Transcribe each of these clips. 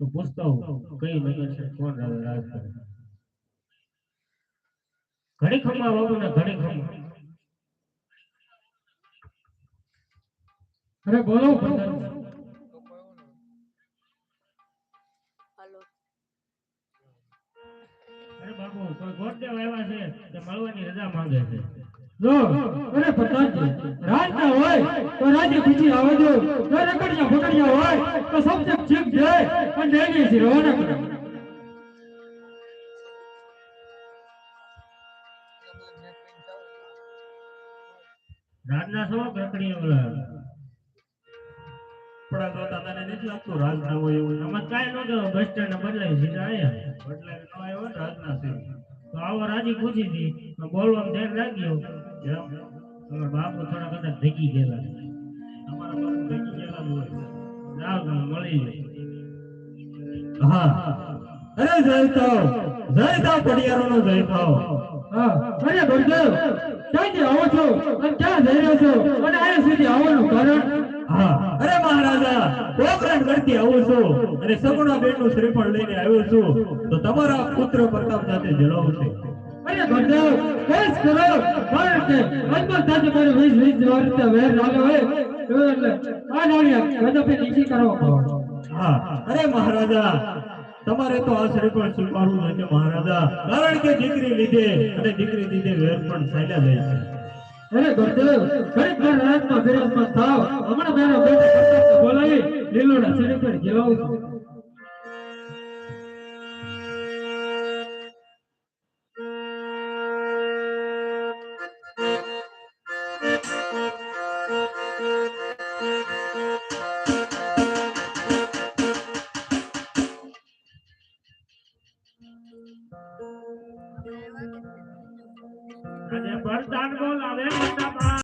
તો પૂછતો હું કઈ નગર છે? કોણ રાજ રાજ કરે? ખમા બાબુ ને ઘણી ખમા અરે બોલો અરે બાબુ કોઈ ગોઠદેવ આવ્યા છે તે મળવાની રજા માંગે છે. જો અરે પ્રધાનજી રાજ ના હોય તો રાજ્ય બીજી આવજો. ફકડિયા હોય તો સબજે જીત જાય પણ લેડી થી રવાના રાજના સવા પ્રકડીએ ઓલા પડા આ તો તને નથી લાગતું રાજ ના હોય એવું. આમાં કાંઈ ન કહેવાય બસ સ્ટેન્ડ બદલાઈ સીધા આયા. એટલે ન આવ્યો રાજના સે તો આવો રાજી પૂછી હતી બોલવાનું ધ્યાન રાખ્યો તમારા બાપુ થોડા કદાચ ભેગી ગયેલા છે. તમારા બાપુ ભેગી ગયેલા હોય. જાઓ મળી હા. અરે જય થાવ જય થાવ પડિયારો નો જય થાવ હા અરે ગુરુદેવ ક્યાંથી આવો છો? અને ક્યાં જઈ રહ્યો છો? અને આયા સુધી આવવાનું કારણ? હા. અરે મહારાજા પોખરણ કરતી આવું છું. અને સગુણા બેનનું શ્રીફળ લઈને આવ્યો છું. તો તમારા પુત્ર પ્રતાપ સાથે જણાવું છે તમારે તો આશરે પણ સ્વીકારવું છે મહારાજા. કારણ કે દીકરી લીધે અને દીકરી લીધે વેર પણ સાયલા જાય છે. અરે ગુરુદેવ ઘડીક વાર રાતમાં થાવ હમણાં મારા બેટા બોલાવી લીલોડા શરીર પર જેલાવું અને વરદાન બોલાવે મોટા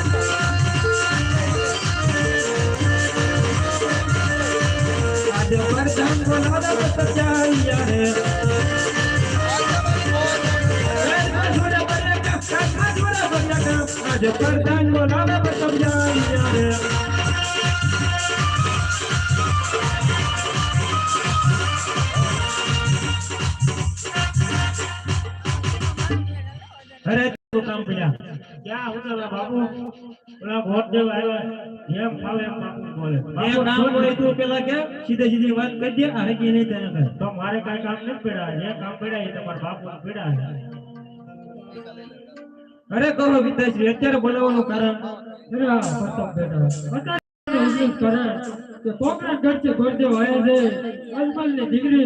વરદાન બોલાવે રે અરે કામ પડ્યા ક્યાં ઉતરલા બાબુ ઓલા ગોઠદેવ આવ્યા. જેમ ફાવે એમ બાપુ બોલે. બાપુ નામ બોલે તું પેલા કે? સીધે સીધી વાત કરી દે આ હજી નહીં તને કહે તો મારે કાંઈ કામ નથી પડ્યા. જે કામ પડ્યા એ તમારા બાપુ પડ્યા અરે કહો વિદ્યાશ્રી અત્યારે બોલાવવાનું કારણ? અરે બેટા. કરે. કે પોકરા ગોરદેવ આવ્યા છે. દીકરી